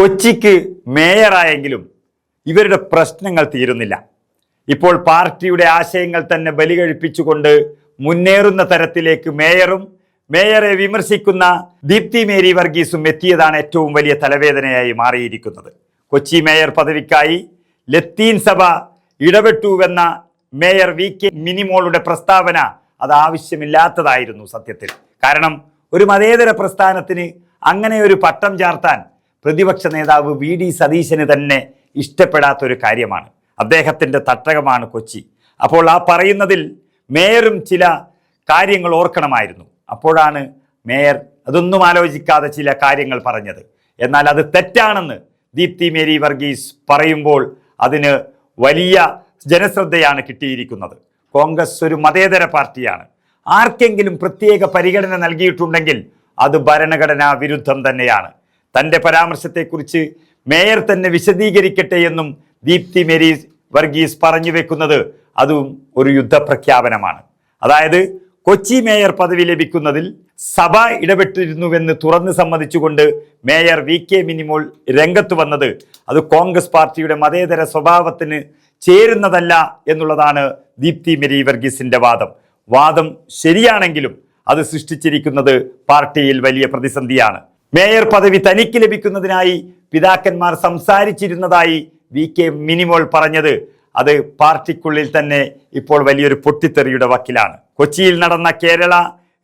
കൊച്ചിക്ക് മേയറായെങ്കിലും ഇവരുടെ പ്രശ്നങ്ങൾ തീരുന്നില്ല. ഇപ്പോൾ പാർട്ടിയുടെ ആശയങ്ങൾ തന്നെ ബലികഴിപ്പിച്ചുകൊണ്ട് മുന്നേറുന്ന തരത്തിലേക്ക് മേയറും മേയറെ വിമർശിക്കുന്ന ദീപ്തി മേരി വർഗീസും എത്തിയതാണ് ഏറ്റവും വലിയ തലവേദനയായി മാറിയിരിക്കുന്നത്. കൊച്ചി മേയർ പദവിക്കായി ലത്തീൻ സഭ ഇടപെട്ടുവെന്ന മേയർ വി കെ മിനിമോളുടെ പ്രസ്താവന അത് ആവശ്യമില്ലാത്തതായിരുന്നു സത്യത്തിൽ. കാരണം ഒരു മതേതര പ്രസ്ഥാനത്തിന് അങ്ങനെ ഒരു പട്ടം ചാർത്താൻ പ്രതിപക്ഷ നേതാവ് വി ഡി സതീശന് തന്നെ ഇഷ്ടപ്പെടാത്തൊരു കാര്യമാണ്. അദ്ദേഹത്തിന്റെ തട്ടകമാണ് കൊച്ചി. അപ്പോൾ ആ പറയുന്നതിൽ മേയറും ചില കാര്യങ്ങൾ ഓർക്കണമായിരുന്നു. അപ്പോഴാണ് മേയർ അതൊന്നും ആലോചിക്കാതെ ചില കാര്യങ്ങൾ പറഞ്ഞത്. എന്നാൽ അത് തെറ്റാണെന്ന് ദീപ്തി മേരി വർഗീസ് പറയുമ്പോൾ അതിന് വലിയ ജനശ്രദ്ധയാണ് കിട്ടിയിരിക്കുന്നത്. കോൺഗ്രസ് ഒരു മതേതര പാർട്ടിയാണ്. ആർക്കെങ്കിലും പ്രത്യേക പരിഗണന നൽകിയിട്ടുണ്ടെങ്കിൽ അത് ഭരണഘടനാ വിരുദ്ധം തന്നെയാണ്. തന്റെ പരാമർശത്തെക്കുറിച്ച് മേയർ തന്നെ വിശദീകരിക്കട്ടെ എന്നും ദീപ്തി മേരി വർഗീസ് പറഞ്ഞു വെക്കുന്നത് അതും ഒരു യുദ്ധപ്രഖ്യാപനമാണ്. അതായത് കൊച്ചി മേയർ പദവി ലഭിക്കുന്നതിൽ സഭ ഇടപെട്ടിരുന്നുവെന്ന് തുറന്ന് സമ്മതിച്ചുകൊണ്ട് മേയർ വി കെ മിനിമോൾ രംഗത്ത് വന്നത് അത് കോൺഗ്രസ് പാർട്ടിയുടെ മതേതര സ്വഭാവത്തിന് ചേരുന്നതല്ല എന്നുള്ളതാണ് ദീപ്തി മെരി വർഗീസിന്റെ വാദം. വാദം ശരിയാണെങ്കിലും അത് സൃഷ്ടിച്ചിരിക്കുന്നത് പാർട്ടിയിൽ വലിയ പ്രതിസന്ധിയാണ്. മേയർ പദവി തനിക്ക് ലഭിക്കുന്നതിനായി പിതാക്കന്മാർ സംസാരിച്ചിരുന്നതായി വി കെ മിനിമോൾ പറഞ്ഞത്. അത് പാർട്ടിക്കുള്ളിൽ തന്നെ ഇപ്പോൾ വലിയൊരു പൊട്ടിത്തെറിയുടെ വക്കിലാണ്. കൊച്ചിയിൽ നടന്ന Kerala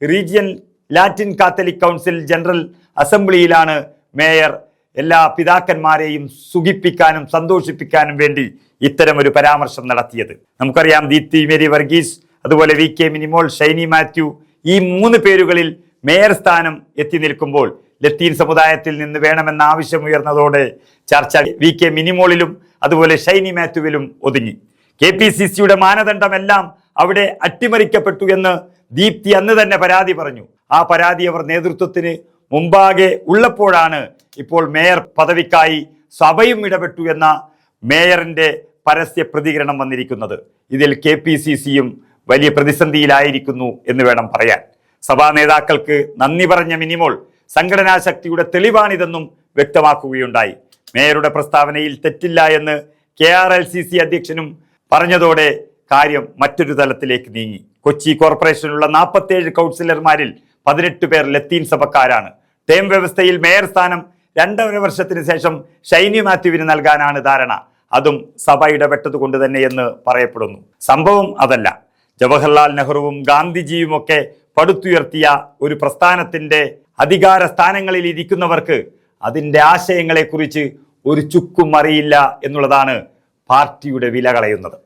region Latin Catholic council general അസംബ്ലിയിലാണ് mayor എല്ലാ പിതാക്കന്മാരെയും സുഖിപ്പിക്കാനും സന്തോഷിപ്പിക്കാനും വേണ്ടി ഇത്തരം ഒരു പരാമർശം നടത്തിയത്. നമുക്കറിയാം ദീപ്തി മേരി വർഗീസ് അതുപോലെ വി കെ മിനിമോൾ ഷൈനി മാത്യു ഈ മൂന്ന് പേരുകളിൽ മേയർ സ്ഥാനം എത്തി നിൽക്കുമ്പോൾ ലത്തീൻ സമുദായത്തിൽ നിന്ന് വേണമെന്ന ആവശ്യം ഉയർന്നതോടെ ചർച്ച വി കെ മിനിമോളിലും അതുപോലെ ഷൈനി മാത്യുവിലും ഒതുങ്ങി. കെ പി സി സിയുടെ മാനദണ്ഡമെല്ലാം അവിടെ അട്ടിമറിക്കപ്പെട്ടു എന്ന് ദീപ്തി അന്ന് തന്നെ പരാതി പറഞ്ഞു. ആ പരാതി അവർ നേതൃത്വത്തിന് മുമ്പാകെ ഉള്ളപ്പോഴാണ് ഇപ്പോൾ മേയർ പദവിക്കായി സഭയും ഇടപെട്ടു എന്ന മേയറിന്റെ പരസ്യ പ്രതികരണം വന്നിരിക്കുന്നത്. ഇതിൽ കെ പി സി സിയും വലിയ പ്രതിസന്ധിയിലായിരിക്കുന്നു എന്ന് വേണം പറയാൻ. സഭാ നേതാക്കൾക്ക് നന്ദി പറഞ്ഞ മിനിമോൾ സംഘടനാ ശക്തിയുടെ തെളിവാണിതെന്നും വ്യക്തമാക്കുകയുണ്ടായി. മേയറുടെ പ്രസ്താവനയിൽ തെറ്റില്ല എന്ന് K R L C C അധ്യക്ഷനും പറഞ്ഞതോടെ കാര്യം മറ്റൊരു തലത്തിലേക്ക് നീങ്ങി. കൊച്ചി കോർപ്പറേഷനിലുള്ള നാൽപ്പത്തേഴ് കൗൺസിലർമാരിൽ പതിനെട്ട് പേർ ലത്തീൻ സഭക്കാരാണ്. ടേം വ്യവസ്ഥയിൽ മേയർ സ്ഥാനം രണ്ടര വർഷത്തിന് ശേഷം ഷൈനി മാത്യുവിന് നൽകാനാണ് ധാരണ. അതും സഭ ഇടപെട്ടത് കൊണ്ട് തന്നെ എന്ന് പറയപ്പെടുന്നു. സംഭവം അതല്ല. ജവഹർലാൽ നെഹ്റുവും ഗാന്ധിജിയും ഒക്കെ പടുത്തുയർത്തിയ ഒരു പ്രസ്ഥാനത്തിന്റെ അധികാര സ്ഥാനങ്ങളിൽ ഇരിക്കുന്നവർക്ക് അതിന്റെ ആശയങ്ങളെക്കുറിച്ച് ഒരു ചുക്കും അറിയില്ല എന്നുള്ളതാണ് പാർട്ടിയുടെ വില കളയുന്നത്.